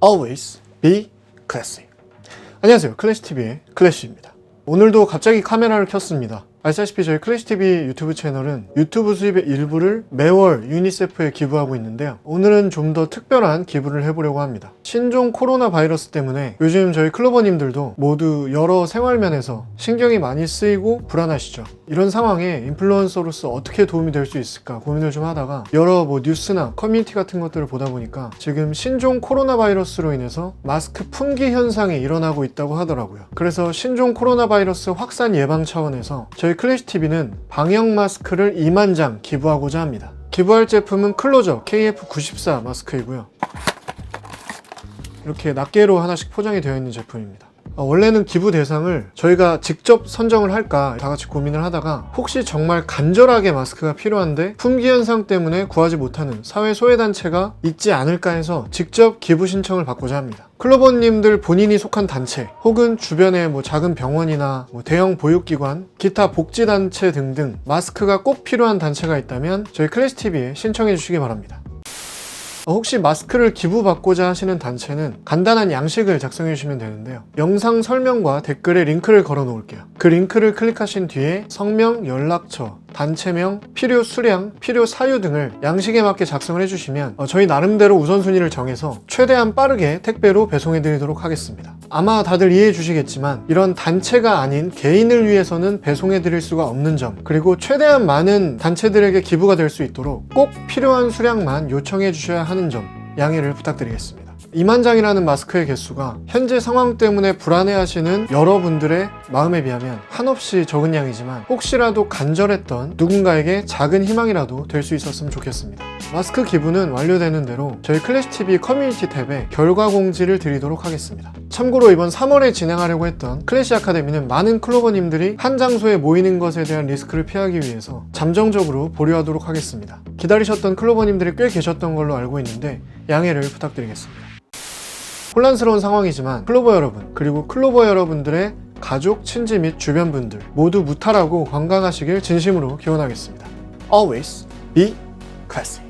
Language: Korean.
Always be classy. 안녕하세요. 클래시TV의 클래시입니다. 오늘도 갑자기 카메라를 켰습니다. 아시다시피 저희 클래시TV 유튜브 채널은 유튜브 수입의 일부를 매월 유니세프에 기부하고 있는데요. 오늘은 좀 더 특별한 기부를 해보려고 합니다. 신종 코로나 바이러스 때문에 요즘 저희 클로버님들도 모두 여러 생활면에서 신경이 많이 쓰이고 불안하시죠. 이런 상황에 인플루언서로서 어떻게 도움이 될 수 있을까 고민을 좀 하다가 여러 뭐 뉴스나 커뮤니티 같은 것들을 보다 보니까 지금 신종 코로나 바이러스로 인해서 마스크 품귀 현상이 일어나고 있다고 하더라고요. 그래서 신종 코로나 바이러스 확산 예방 차원에서 저희 클래시 TV는 방역 마스크를 2만 장 기부하고자 합니다. 기부할 제품은 클로저 KF94 마스크이고요. 이렇게 낱개로 하나씩 포장이 되어 있는 제품입니다. 어, 원래는 기부 대상을 저희가 직접 선정을 할까 다 같이 고민을 하다가 혹시 정말 간절하게 마스크가 필요한데 품귀 현상 때문에 구하지 못하는 사회 소외 단체가 있지 않을까 해서 직접 기부 신청을 받고자 합니다. 클로버님들 본인이 속한 단체 혹은 주변의 뭐 작은 병원이나 뭐 대형 보육기관, 기타 복지단체 등등 마스크가 꼭 필요한 단체가 있다면 저희 클래시 TV에 신청해 주시기 바랍니다. 어, 혹시 마스크를 기부받고자 하시는 단체는 간단한 양식을 작성해 주시면 되는데요. 영상 설명과 댓글에 링크를 걸어 놓을게요. 그 링크를 클릭하신 뒤에 성명, 연락처, 단체명, 필요 수량, 필요 사유 등을 양식에 맞게 작성을 해주시면 어, 저희 나름대로 우선순위를 정해서 최대한 빠르게 택배로 배송해 드리도록 하겠습니다. 아마 다들 이해해 주시겠지만 이런 단체가 아닌 개인을 위해서는 배송해 드릴 수가 없는 점 그리고 최대한 많은 단체들에게 기부가 될 수 있도록 꼭 필요한 수량만 요청해 주셔야 하는 점 양해를 부탁드리겠습니다. 2만 장이라는 마스크의 개수가 현재 상황 때문에 불안해하시는 여러분들의 마음에 비하면 한없이 적은 양이지만 혹시라도 간절했던 누군가에게 작은 희망이라도 될 수 있었으면 좋겠습니다. 마스크 기부는 완료되는 대로 저희 클래시TV 커뮤니티 탭에 결과 공지를 드리도록 하겠습니다. 참고로 이번 3월에 진행하려고 했던 클래시 아카데미는 많은 클로버님들이 한 장소에 모이는 것에 대한 리스크를 피하기 위해서 잠정적으로 보류하도록 하겠습니다. 기다리셨던 클로버님들이 꽤 계셨던 걸로 알고 있는데 양해를 부탁드리겠습니다. 혼란스러운 상황이지만 클로버 여러분 그리고 클로버 여러분들의 가족, 친지 및 주변 분들 모두 무탈하고 건강하시길 진심으로 기원하겠습니다. Always be classy.